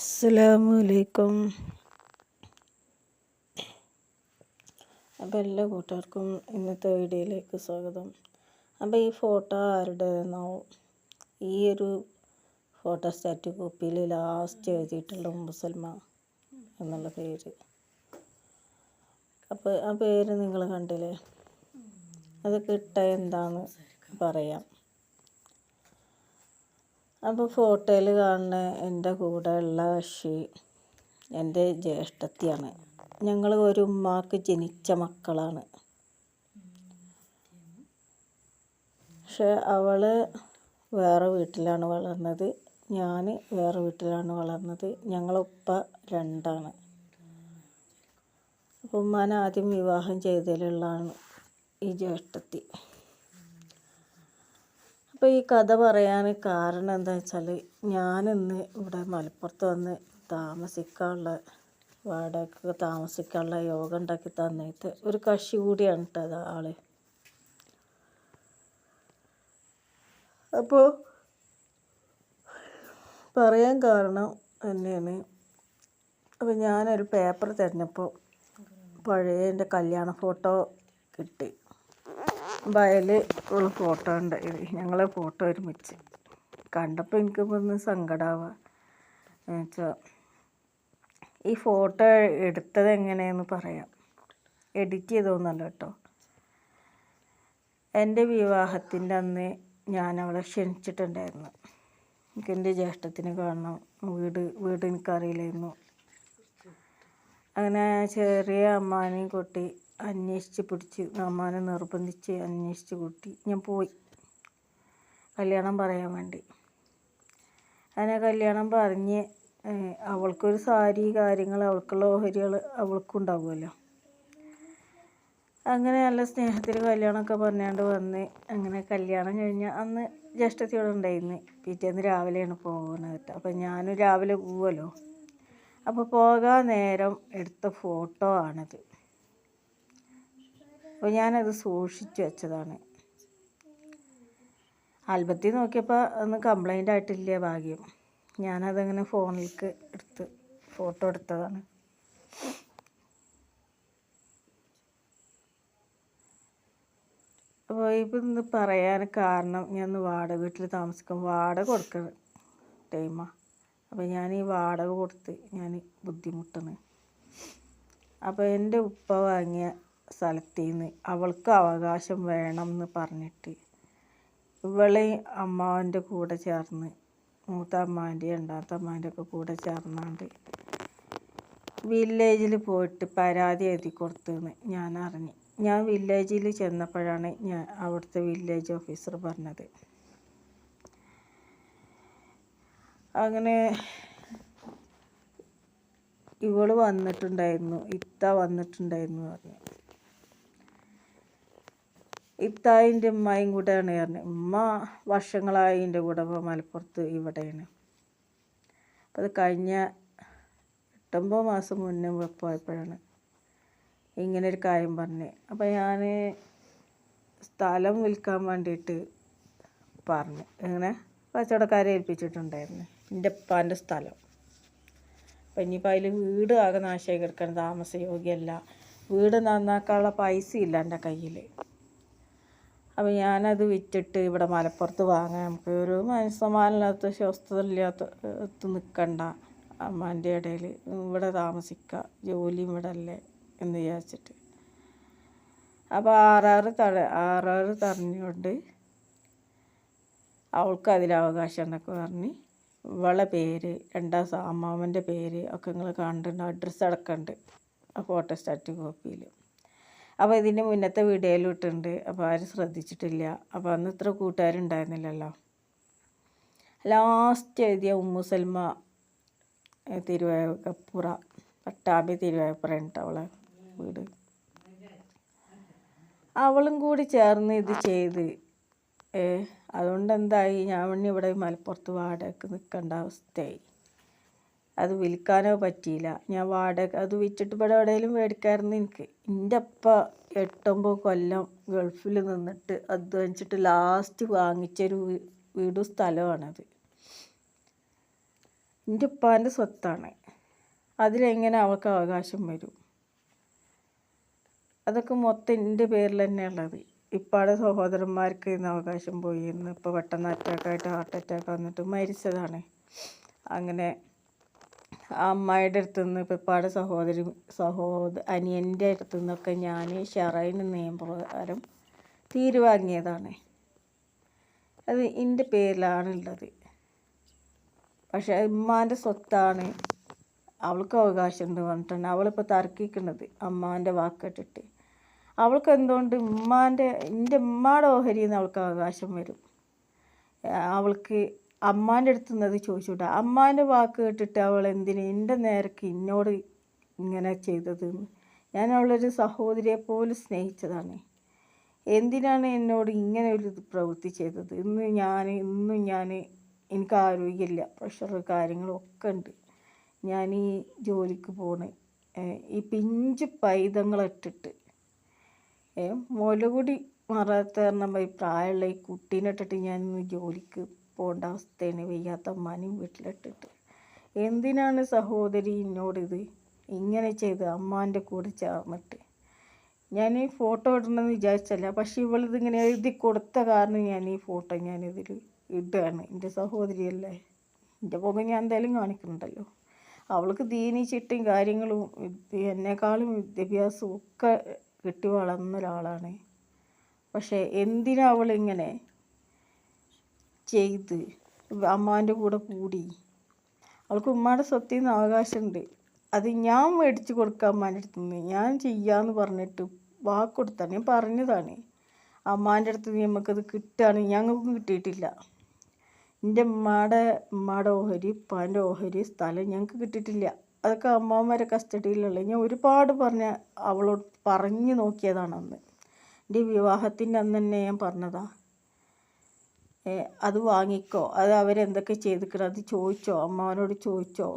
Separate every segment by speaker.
Speaker 1: അസ്സലാമലൈക്കും അപ്പോൾ എല്ലാ കൂട്ടുകാർക്കും ഇന്നത്തെ വീഡിയോയിലേക്ക് സ്വാഗതം. അപ്പോൾ ഈ ഫോട്ടോ ആരുടേതെന്നാവും ഈ ഒരു ഫോട്ടോ സ്റ്റാറ്റ് കോപ്പിയിൽ ലാസ്റ്റ് എഴുതിയിട്ടുള്ള മുസൽമ എന്നുള്ള പേര്. അപ്പോൾ ആ പേര് നിങ്ങൾ കണ്ടില്ലേ? അത് കിട്ട എന്താന്ന് പറയാം. അപ്പോൾ ഫോട്ടോയിൽ കാണുന്ന എന്റെ കൂടെ ഉള്ള കക്ഷി എന്റെ ജ്യേഷ്ഠത്തിയാണ്. ഞങ്ങൾ ഒരു ഉമ്മാക്ക് ജനിച്ച മക്കളാണ്. പക്ഷെ അവൾ വേറെ വീട്ടിലാണ് വളർന്നത്. ഞാൻ വേറെ വീട്ടിലാണ് വളർന്നത്. ഞങ്ങളുപ്പ രണ്ടാണ്. ഉമ്മാനെ ആദ്യം വിവാഹം ചെയ്തതിലുള്ളതാണ് ഈ ജ്യേഷ്ഠത്തി. അപ്പോൾ ഈ കഥ പറയാൻ കാരണം എന്താ വെച്ചാൽ ഞാനിന്ന് ഇവിടെ മലപ്പുറത്ത് വന്ന് താമസിക്കാനുള്ള വാടക താമസിക്കാനുള്ള യോഗ ഉണ്ടാക്കി തന്നിട്ട് ഒരു കക്ഷി കൂടിയാണ് കേട്ടത് ആൾ. അപ്പോൾ പറയാൻ കാരണം തന്നെയാണ്. അപ്പോൾ ഞാനൊരു പേപ്പർ തിരഞ്ഞപ്പോൾ പഴയ എന്റെ കല്യാണ ഫോട്ടോ കിട്ടി. വയൽ ഉള്ള ഫോട്ടോ ഉണ്ട്. ഞങ്ങളെ ഫോട്ടോ ഒരുമിച്ച്. കണ്ടപ്പോൾ എനിക്ക് ഒന്ന് സങ്കടമാവുക എന്നുവെച്ചാൽ ഈ ഫോട്ടോ എടുത്തത് എങ്ങനെയെന്ന് പറയാം. എഡിറ്റ് ചെയ്തൊന്നല്ല കേട്ടോ. എന്റെ വിവാഹത്തിന്റെ അന്ന് ഞാൻ അവളെ ക്ഷണിച്ചിട്ടുണ്ടായിരുന്നു. എനിക്ക് എന്റെ ജ്യേഷ്ഠത്തിന് കാണണം. വീട് വീട് എനിക്കറിയില്ലായിരുന്നു. അങ്ങനെ ചെറിയ അമ്മാനെയും കൊട്ടി അന്വേഷിച്ച് പിടിച്ച് അമ്മാനെ നിർബന്ധിച്ച് അന്വേഷിച്ച് കൂട്ടി. ഞാൻ പോയി. കല്യാണം പറയാൻ വേണ്ടി. അങ്ങനെ കല്യാണം പറഞ്ഞ് അവൾക്കൊരു സാരി കാര്യങ്ങൾ അവൾക്കുള്ള ഓഹരികൾ അവൾക്കും ഉണ്ടാവുമല്ലോ അങ്ങനെ നല്ല സ്നേഹത്തിൽ കല്യാണമൊക്കെ പറഞ്ഞാണ്ട് വന്ന് അങ്ങനെ കല്യാണം കഴിഞ്ഞ അന്ന് ജ്യേഷ്ഠത്തിയോടെ ഉണ്ടായിരുന്നു. പിറ്റേന്ന് രാവിലെയാണ് പോകുന്നത് കേട്ടോ. അപ്പം ഞാനും രാവിലെ പോവുമല്ലോ. അപ്പോൾ പോകാൻ നേരം എടുത്ത ഫോട്ടോ ആണത്. അപ്പോൾ ഞാനത് സൂക്ഷിച്ചു വെച്ചതാണ്. ആൽബത്തിൽ നോക്കിയപ്പോൾ ഒന്ന് കംപ്ലൈന്റ് ആയിട്ടില്ല ഭാഗ്യം. ഞാനതങ്ങനെ ഫോണിലേക്ക് എടുത്ത് ഫോട്ടോ എടുത്തതാണ്. അപ്പോൾ ഇപ്പം ഇന്ന് പറയാൻ കാരണം ഞാൻ വാടക വീട്ടിൽ താമസിക്കും. വാടക കൊടുക്കുന്ന ടൈമാണ് അപ്പോൾ ഞാൻ ഈ വാടക കൊടുത്ത് ഞാൻ ബുദ്ധിമുട്ടാണ്. അപ്പോൾ എന്റെ ഉപ്പ വാങ്ങിയ സ്ഥലത്തു നിന്ന് അവൾക്ക് അവകാശം വേണം എന്ന് പറഞ്ഞിട്ട് ഇവളെ അമ്മാവന്റെ കൂടെ ചേർന്ന് മൂത്ത അമ്മാന്റെ രണ്ടാമത്തെ അമ്മാന്റെ ഒക്കെ കൂടെ ചേർന്നാണ്ട് വില്ലേജിൽ പോയിട്ട് പരാതി എഴുതി കൊടുത്തെന്ന് ഞാൻ അറിഞ്ഞു. ഞാൻ വില്ലേജിൽ ചെന്നപ്പോഴാണ് ഞാൻ അവിടുത്തെ വില്ലേജ് ഓഫീസർ പറഞ്ഞത്. അങ്ങനെ ഇവൾ വന്നിട്ടുണ്ടായിരുന്നു ഇത്ത വന്നിട്ടുണ്ടായിരുന്നു പറഞ്ഞു. ഇത്തായിന്റെ ഉമ്മയും കൂടെയാണ് പറഞ്ഞത് ഉമ്മ വർഷങ്ങളായി എന്റെ കൂടെ മലപ്പുറത്ത് ഇവിടെയാണ്. അപ്പോൾ അത് കഴിഞ്ഞ എട്ടൊമ്പത് മാസം മുന്നേ പോയപ്പോഴാണ് ഇങ്ങനെ ഒരു കാര്യം പറഞ്ഞത് അപ്പോൾ ഞാൻ സ്ഥലം വിൽക്കാൻ വേണ്ടിയിട്ട് പറഞ്ഞു. ഇങ്ങനെ കച്ചവടക്കാരെ ഏൽപ്പിച്ചിട്ടുണ്ടായിരുന്നു. എന്റെ ഉപ്പാന്റെ സ്ഥലം. അപ്പം ഇനിയിപ്പോൾ അതിൽ വീട് ആകെ നാശമായി കിടക്കാൻ താമസയോഗ്യമല്ല വീട് നന്നാക്കാനുള്ള പൈസ ഇല്ല എന്റെ കയ്യിൽ അപ്പോൾ ഞാനത് വിറ്റിട്ട് ഇവിടെ മലപ്പുറത്ത് വാങ്ങാൻ നമുക്ക് ഒരു മനസ്സമാനില്ലാത്ത സ്വസ്ഥത ഇല്ലാത്ത നിൽക്കണ്ട അമ്മാന്റെ ഇടയിൽ ഇവിടെ താമസിക്കുക ജോലി ഇവിടെ അല്ലേ എന്ന് വിചാരിച്ചിട്ട്. അപ്പോൾ ആറാറ് തട ആറാറ് തറഞ്ഞുകൊണ്ട് അവൾക്ക് അതിലവകാശം എന്നൊക്കെ പറഞ്ഞ് ഇവളെ പേര് രണ്ടാം അമ്മാവന്റെ പേര് ഒക്കെ നിങ്ങൾ കണ്ടിട്ടുണ്ട് അഡ്രസ്സ് അടക്കമുണ്ട് ആ ഫോട്ടോ സ്റ്റാറ്റ് കോപ്പിയിൽ അപ്പോൾ ഇതിന്റെ മുന്നത്തെ വീഡിയോയിൽ ഇട്ടിട്ടുണ്ട്. അപ്പോൾ ആരും ശ്രദ്ധിച്ചിട്ടില്ല. അപ്പോൾ അന്ന് ഇത്ര കൂട്ടുകാരുണ്ടായിരുന്നില്ലല്ലോ. ലാസ്റ്റ് എഴുതിയ ഉമ്മുസൽമ തിരുവായപ്പുറ പട്ടാമ്പി തിരുവായപ്പുറ ഉണ്ട് അവളെ വീട്. അവളും കൂടി ചേർന്ന് ഇത് ചെയ്ത് അതുകൊണ്ട് എന്തായി? ഞാൻ ഇവിടെ മലപ്പുറത്ത് വാടകയ്ക്ക് നിൽക്കേണ്ട അവസ്ഥയായി. അത് വിൽക്കാനോ പറ്റിയില്ല. ഞാൻ വാടക അത് വിറ്റിട്ട് ഇവിടെ എവിടെയെങ്കിലും മേടിക്കാമായിരുന്നു എനിക്ക്. എന്റെ അപ്പ എട്ടൊമ്പത് കൊല്ലം ഗൾഫിൽ നിന്നിട്ട് അധ്വാനിച്ചിട്ട് ലാസ്റ്റ് വാങ്ങിച്ചൊരു വീടും സ്ഥലമാണത് എന്റെ ഉപ്പാന്റെ സ്വത്താണ്. അതിലെങ്ങനെ അവൾക്ക് അവകാശം വരും? അതൊക്കെ മൊത്തം എന്റെ പേരിൽ തന്നെയുള്ളത് ഇപ്പാടെ സഹോദരന്മാർക്ക് ഇന്ന് അവകാശം പോയി. ഇന്ന് ഇപ്പോൾ പെട്ടെന്ന് അറ്റാക്കായിട്ട് ഹാർട്ട് അറ്റാക്ക് വന്നിട്ട് മരിച്ചതാണ്. അങ്ങനെ അമ്മായിയുടെ അടുത്തു നിന്ന് സഹോദരി സഹോദര അനിയന്റെ അടുത്തു നിന്നൊക്കെ ഞാൻ ഷെറൈന് നിയമപ്രകാരം തീരു വാങ്ങിയതാണ്. അത് എന്റെ പേരിലാണുള്ളത്. പക്ഷെ ഉമ്മാന്റെ സ്വത്താണ് അവൾക്ക് അവകാശമുണ്ട് പറഞ്ഞിട്ടാണ് അവളിപ്പോൾ തർക്കിക്കുന്നത് അമ്മാന്റെ വാക്കിട്ടിട്ട്. അവൾക്ക് എന്തുകൊണ്ട് ഉമ്മാന്റെ എന്റെ ഉമ്മാടെ ഓഹരിയിൽ നിന്ന് അവൾക്ക് അവകാശം വരും? അവൾക്ക് അമ്മാന്റെ അടുത്ത് നിന്ന് അത് ചോദിച്ചുകൂടാ അമ്മാന്റെ വാക്ക് കേട്ടിട്ട് അവൾ എന്തിന് എന്റെ നേരക്ക് എന്നോട് ഇങ്ങനെ ചെയ്തത്? ഞാൻ അവളൊരു സഹോദരിയെ പോലും സ്നേഹിച്ചതാണ്. എന്തിനാണ് എന്നോട് ഇങ്ങനെ ഒരു പ്രവൃത്തി ചെയ്തത്? ഇന്ന് ഞാൻ ഇന്നും ഞാൻ എനിക്ക് ആരോഗ്യമില്ല പ്രഷർ കാര്യങ്ങളൊക്കെ ഉണ്ട്. ഞാൻ ഈ ജോലിക്ക് പോണ്. ഈ പിഞ്ച് പൈതങ്ങളിട്ടിട്ട് മുലകുടി മാറാത്ത കാരണം പ്രായമുള്ള ഈ കുട്ടീനെ ഇട്ടിട്ട് ഞാൻ ഇന്ന് ജോലിക്ക് പോകേണ്ട അവസ്ഥയാണ് വയ്യാത്ത അമ്മാനെയും വീട്ടിലിട്ടിട്ട്. എന്തിനാണ് സഹോദരി എന്നോടിത് ഇങ്ങനെ ചെയ്ത് അമ്മാന്റെ കൂടെ ചേർന്നിട്ട്. ഞാൻ ഈ ഫോട്ടോ ഇടണമെന്ന് വിചാരിച്ചല്ല പക്ഷേ ഇവളിതിങ്ങനെ എഴുതി കൊടുത്ത കാരണം ഞാൻ ഈ ഫോട്ടോ ഞാനിതിൽ ഇടുകയാണ്. എന്റെ സഹോദരിയല്ലേ? എന്റെ മുഖം ഞാൻ എന്തായാലും കാണിക്കുന്നുണ്ടല്ലോ. അവൾക്ക് ദീനി ചിട്ടയും കാര്യങ്ങളും എന്നെക്കാളും വിദ്യാഭ്യാസവും ഒക്കെ കിട്ടി വളർന്ന ഒരാളാണ് പക്ഷേ എന്തിനാ അവളിങ്ങനെ ചെയ്ത് അമ്മാന്റെ കൂടെ കൂടി. അവൾക്ക് ഉമ്മാടെ സ്വത്തിൽ നിന്ന് അവകാശമുണ്ട് അത് ഞാൻ മേടിച്ച് കൊടുക്കാൻ അമ്മാന്റെ അടുത്ത് നിന്ന് ഞാൻ ചെയ്യാന്ന് പറഞ്ഞിട്ട് വാക്ക് കൊടുത്താണ്. ഞാൻ പറഞ്ഞതാണ്. അമ്മാന്റെ അടുത്ത് നിന്ന് നമുക്കത് കിട്ടുകയാണ് ഞങ്ങൾക്കും കിട്ടിയിട്ടില്ല. എന്റെ ഉമ്മയുടെ ഉമ്മയുടെ ഓഹരി ഉപ്പാന്റെ ഓഹരി സ്ഥലം ഞങ്ങൾക്ക് കിട്ടിയിട്ടില്ല. അതൊക്കെ അമ്മാവന്മാരെ കസ്റ്റഡിയിലുള്ള. ഞാൻ ഒരുപാട് പറഞ്ഞ അവളോട് പറഞ്ഞു നോക്കിയതാണ് അന്ന് എന്റെ വിവാഹത്തിന്റെ അന്ന് തന്നെ ഞാൻ പറഞ്ഞതാ. അത് വാങ്ങിക്കോ. അത് അവരെന്തൊക്കെ ചെയ്തിക്കണം? അത് ചോദിച്ചോ. അമ്മാവനോട് ചോദിച്ചോ.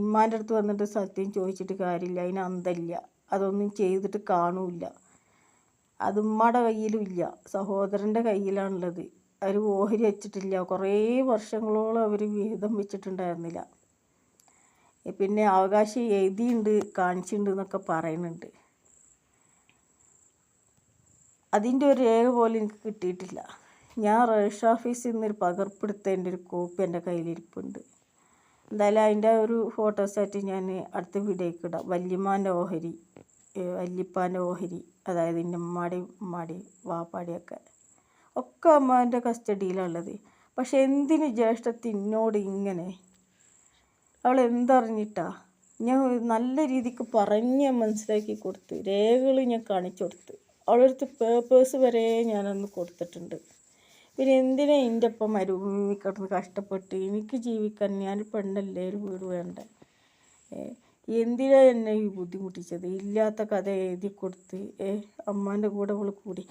Speaker 1: ഇമ്മാന്റെ അടുത്ത് വന്നിട്ട് സത്യം ചോദിച്ചിട്ട് കാര്യമില്ല. അതിന് അന്തല്ല. അതൊന്നും ചെയ്തിട്ട് കാണൂല്ല. അത് ഉമ്മയുടെ കയ്യിലും ഇല്ല സഹോദരന്റെ കയ്യിലാണുള്ളത്. അവർ ഓഹരി വെച്ചിട്ടില്ല. കുറേ വർഷങ്ങളോളം അവർ വിഹിതം വെച്ചിട്ടുണ്ടായിരുന്നില്ല. പിന്നെ അവകാശം എഴുതിയുണ്ട് കാണിച്ചിട്ടുണ്ട് എന്നൊക്കെ പറയുന്നുണ്ട് അതിന്റെ ഒരു രേഖ പോലും എനിക്ക് കിട്ടിയിട്ടില്ല. ഞാൻ രജിസ്റ്റർ ഓഫീസിൽ നിന്നൊരു പകർപ്പെടുത്തതിന്റെ ഒരു കോപ്പി എന്റെ കയ്യിലിരിപ്പുണ്ട്. എന്തായാലും അതിന്റെ ഒരു ഫോട്ടോസായിട്ട് ഞാൻ അടുത്ത വീഡിയോയ്ക്ക് ഇടാം. വല്യമ്മാന്റെ ഓഹരി വല്യപ്പാന്റെ ഓഹരി അതായത് എന്റെ ഉമ്മാടെയും ഉമ്മാടെയും വാപ്പാടെയൊക്കെ. ഒക്കെ അമ്മാന്റെ കസ്റ്റഡിയിലുള്ളത്. പക്ഷെ എന്തിന് ജ്യേഷ്ഠത്തി എന്നോട് ഇങ്ങനെ? അവൾ എന്തറിഞ്ഞിട്ടാ? ഞാൻ നല്ല രീതിക്ക് പറഞ്ഞ് മനസ്സിലാക്കി കൊടുത്ത്. രേഖകൾ ഞാൻ കാണിച്ചു കൊടുത്ത്. അവളടുത്ത് പേപ്പേഴ്സ് വരെ ഞാനന്ന് കൊടുത്തിട്ടുണ്ട്. പിന്നെ എന്തിനാ എന്റെ ഒപ്പം മരുഭൂമി കിടന്ന് കഷ്ടപ്പെട്ട്. എനിക്ക് ജീവിക്കാൻ ഞാൻ പെണ്ണല്ലേ? ഒരു വീട് വേണ്ട? എന്തിനാ എന്നെ ഈ ബുദ്ധിമുട്ടിച്ചത്? ഇല്ലാത്ത കഥ എഴുതി കൊടുത്ത്. ഏ അമ്മാന്റെ കൂടെ അവൾ കൂടി.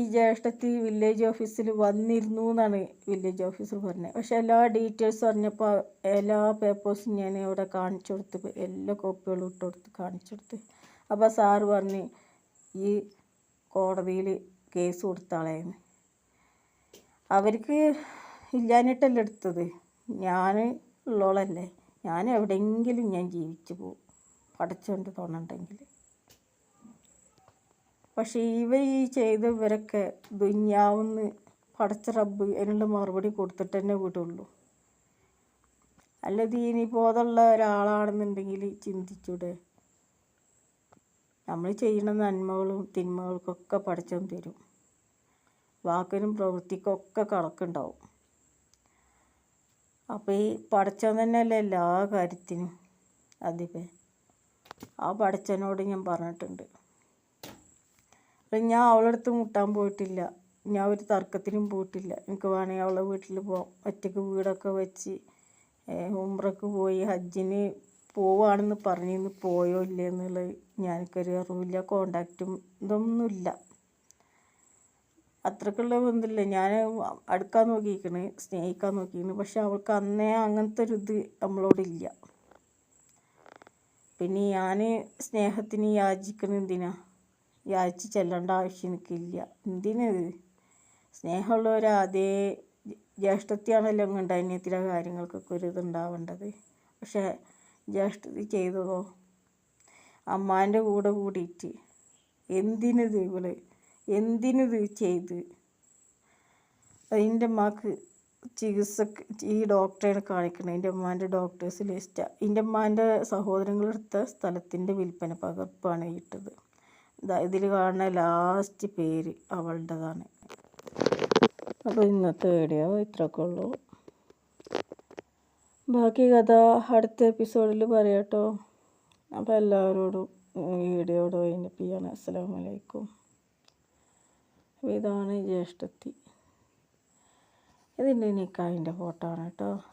Speaker 1: ഈ ജ്യേഷ്ഠത്തി വില്ലേജ് ഓഫീസിൽ വന്നിരുന്നു എന്നാണ് വില്ലേജ് ഓഫീസർ പറഞ്ഞത് പക്ഷെ എല്ലാ ഡീറ്റെയിൽസ് പറഞ്ഞപ്പോൾ എല്ലാ പേപ്പേഴ്സും ഞാൻ ഇവിടെ കാണിച്ചു കൊടുത്ത്. എല്ലാ കോപ്പികളും ഇട്ട് കൊടുത്ത് കാണിച്ചു കൊടുത്ത്. അപ്പോൾ സാറ് പറഞ്ഞ് ഈ കോടതിയിൽ കേസ് കൊടുത്താളേന്ന്. അവർക്ക് ഇല്ലാഞ്ഞിട്ടല്ല എടുത്തത്. ഞാൻ ഉള്ളോളല്ലേ. ഞാൻ എവിടെയെങ്കിലും ഞാൻ ജീവിച്ചു പോകും. പഠിച്ചുകൊണ്ട് തോന്നണ്ടെങ്കിൽ. പക്ഷേ ഇവ ഈ ചെയ്ത ഇവരൊക്കെ പടച്ച റബ്ബ് അതിനുള്ള മറുപടി കൊടുത്തിട്ട് തന്നെ വിടുള്ളൂ. അല്ലെങ്കിൽ ഇനി ഒരാളാണെന്നുണ്ടെങ്കിൽ ചിന്തിച്ചൂടെ. നമ്മൾ ചെയ്യുന്ന നന്മകളും തിന്മകൾക്കൊക്കെ പഠിച്ചോൻ തരും. വാക്കിനും പ്രവൃത്തിക്കൊക്കെ കണക്കുണ്ടാവും. അപ്പോൾ ഈ പടച്ചവൻ തന്നെയല്ലേ എല്ലാ കാര്യത്തിനും അതിപ്പേ. ആ പടച്ചനോട് ഞാൻ പറഞ്ഞിട്ടുണ്ട്. അപ്പം ഞാൻ അവളടുത്ത് മുട്ടാൻ പോയിട്ടില്ല. ഞാൻ ഒരു തർക്കത്തിനും പോയിട്ടില്ല. എനിക്ക് വേണമെങ്കിൽ അവളെ വീട്ടിൽ പോകാം ഒറ്റയ്ക്ക് വീടൊക്കെ വെച്ച് ഉമ്രക്ക് പോയി ഹജ്ജിന് പോവാണെന്ന് പറഞ്ഞിന്ന് പോയോ ഇല്ലേ എന്നുള്ളത് ഞാനൊക്കൊരു അറിവില്ല. കോണ്ടാക്റ്റും ഇതൊന്നുമില്ല. അത്രക്കുള്ള ബന്ധമില്ല. ഞാൻ അടുക്കാൻ നോക്കിയിരിക്കണ് സ്നേഹിക്കാൻ നോക്കിയിരിക്കണ്. പക്ഷെ അവൾക്ക് അന്നേ അങ്ങനത്തെ ഒരു ഇത് നമ്മളോടില്ല. പിന്നെ ഞാൻ സ്നേഹത്തിന് യാചിക്കണ എന്തിനാ? യാചിച്ച് ചെല്ലേണ്ട ആവശ്യം എനിക്കില്ല. എന്തിനത് സ്നേഹമുള്ളവരാതെ ജ്യേഷ്ഠത്തെയാണല്ലോ ചില കാര്യങ്ങൾക്കൊക്കെ ഒരു ഇതുണ്ടാവേണ്ടത്. പക്ഷേ ജ്യേഷ്ഠത്തി ചെയ്തതോ? അമ്മാന്റെ കൂടെ കൂടിയിട്ട് എന്തിനത് ഇവൾ? എന്തിനിത് ചെയ്ത്? അതിന്റെ അമ്മയ്ക്ക് ചികിത്സ ഈ ഡോക്ടറെ കാണിക്കണം. എന്റെ അമ്മാന്റെ ഡോക്ടേഴ്സ് ലിസ്റ്റാണ് എന്റെ അമ്മാന്റെ സഹോദരങ്ങളെടുത്ത സ്ഥലത്തിന്റെ വിൽപ്പന പകർപ്പാണ് ഇട്ടത്. ഇതാ ഇതിൽ കാണുന്ന ലാസ്റ്റ് പേര് അവളുടേതാണ്. അപ്പോൾ ഇന്നത്തെ വീഡിയോ ഇത്രയൊക്കെ ഉള്ളൂ. ബാക്കി കഥ അടുത്ത എപ്പിസോഡിൽ പറയാട്ടോ. അപ്പോൾ എല്ലാവരോടും ഈ വീഡിയോയോട് വൈൻഡപ്പ് ചെയ്യാണ് അസ്സലാമു അലൈക്കും. ഇതാണ് ജ്യേഷ്ഠത്തി. ഇതിന്റെ നിക്കാവിന്റെ ഫോട്ടോ ആണ് കേട്ടോ.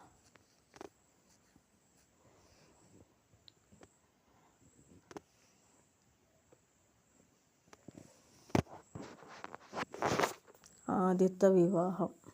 Speaker 1: ആദ്യത്തെ വിവാഹം.